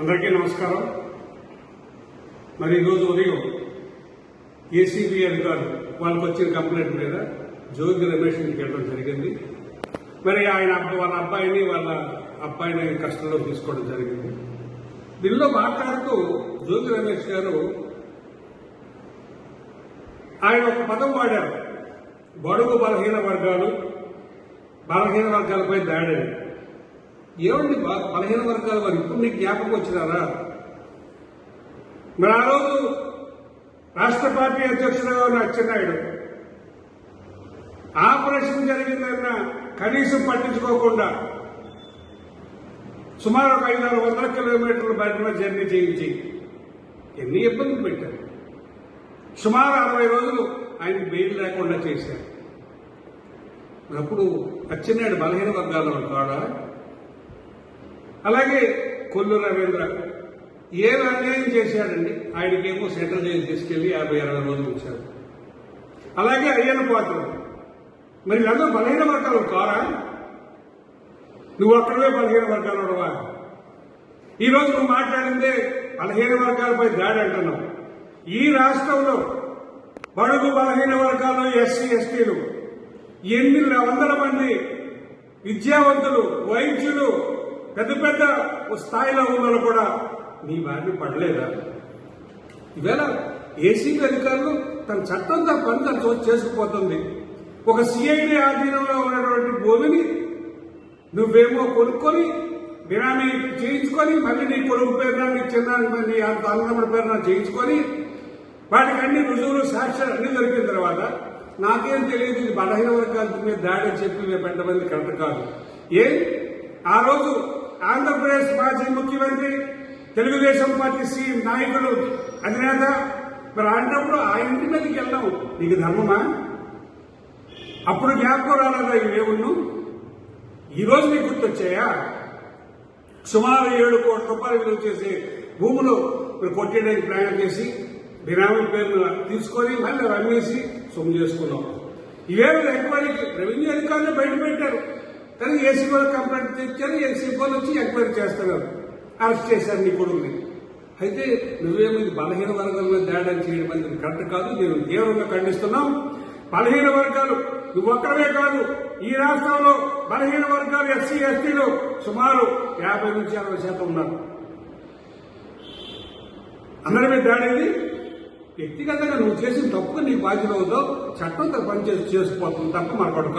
అందరికీ నమస్కారం. మరి ఈరోజు ఉదయం ఏసీబీ అధికారులు వాళ్ళకి వచ్చిన కంప్లైంట్ మీద జోగి రమేష్ ఇంటికి వెళ్ళడం జరిగింది. మరి ఆయన అబ్బ- వాళ్ళ అబ్బాయిని వాళ్ళ అబ్బాయిని కష్టంలో తీసుకోవడం జరిగింది. దీనిలో మాట్లాడుతూ జోగి రమేష్ గారు ఆయన ఒక పదం వాడారు. బడుగు బలహీన వర్గాలు బలహీన వర్గాలపై దాడి. ఏమండి బలహీన వర్గాల వారు ఇప్పుడు నీకు జ్ఞాపకం వచ్చినారా? మరి ఆ రోజు రాష్ట్ర పార్టీ అధ్యక్షుడుగా ఉన్న అచ్చెన్నాయుడు ఆపరేషన్ జరిగిందన్న కనీసం పట్టించుకోకుండా సుమారు ఒక ఐదారు వందల కిలోమీటర్ల బయటలో జర్నీ చేయించి ఎన్ని ఇబ్బందులు పెట్టారు? సుమారు అరవై రోజులు ఆయన బెయిల్ లేకుండా చేశారు. అప్పుడు అచ్చెన్నాయుడు బలహీన వర్గాల వాడు కాడా? అలాగే కొల్లు రవీంద్ర ఏం అన్యాయం చేశాడండి? ఆయనకేమో సెంట్రల్ జైలు తీసుకెళ్ళి యాభై అరవై రోజులు ఉంచారు. అలాగే అయ్యన పాత్ర. మరి వీళ్ళందరూ బలహీన వర్గాలు కారా? నువ్వు అక్కడవే బలహీన వర్గాలు ఉండవా? ఈరోజు నువ్వు మాట్లాడిందే బలహీన వర్గాలపై దాడి అంటున్నావు. ఈ రాష్ట్రంలో బడుగు బలహీన వర్గాలు ఎస్సీ ఎస్టీలు ఎన్ని వందల మంది విద్యావంతులు వైద్య పెద్ద పెద్ద స్థాయిలో ఉన్న కూడా నీ బారిని పడలేదా? ఇవేళ ఏసీబీ అధికారులు తన చట్టం తన పని తన చోటు చేసుకుపోతుంది. ఒక సిఐడి ఆధీనంలో ఉన్నటువంటి భూమిని నువ్వేమో కొనుక్కొని బిరామీ చేయించుకొని మళ్ళీ నీ కొడుకు పేరున నీ చిన్న నీ అన్నదమ్ముడి పేరున చేయించుకొని వాటికి అన్ని రుజువులు సాక్ష్యాలు అన్ని దొరికిన తర్వాత నాకేం తెలియదు ఇది బలహీన వర్గాల మీద దాడి చెప్పి మేము పెట్టమంది కరెక్ట్ కాదు. ఏ? ఆ రోజు ఆంధ్రప్రదేశ్ మాజీ ముఖ్యమంత్రి తెలుగుదేశం పార్టీ సీఎం నాయకులు అధినేత. మరి అలాంటప్పుడు ఆ ఇంటి మీదకి వెళ్ళాం నీకు ధర్మమా? అప్పుడు జ్ఞాపకం రాలేదా ఈ ఈరోజు నీకు గుర్తొచ్చాయా? సుమారు ఏడు కోట్ల రూపాయలు విలువ చేసే భూములు మీరు కొట్టేయడానికి ప్రయాణం చేసి బినామీ పేరును తీసుకొని మళ్ళీ రమ్మేసి సొమ్ము చేసుకున్నాం. ఇవేమో ఎంక్వైరీకి రెవెన్యూ అధికారులు బయట పెట్టారు. కానీ ఏసీ వాళ్ళు కంప్లైంట్ తెచ్చారు ఏసీ వాళ్ళు వచ్చి ఎంక్వైరీ చేస్తున్నారు. అరెస్ట్ చేశారు నీ కొడుకుని. అయితే నువ్వేమో ఇది బలహీన వర్గంలో మీద దాడి చేయడం అనేది కరెక్ట్ కాదు. నేను తీవ్రంగా ఖండిస్తున్నాం? బలహీన వర్గాలు నువ్వు ఒక్కరమే కాదు. ఈ రాష్ట్రంలో బలహీన వర్గాలు ఎస్సీ ఎస్టీలు సుమారు యాభై నుంచి అరవై శాతం ఉన్నారు. అందరి మీద దాడేది వ్యక్తిగతంగా నువ్వు చేసిన తప్పుగా నీకు బాధ్యత అవుతావు చట్టం పనిచేసి పని తప్ప మరొకటి కాదు.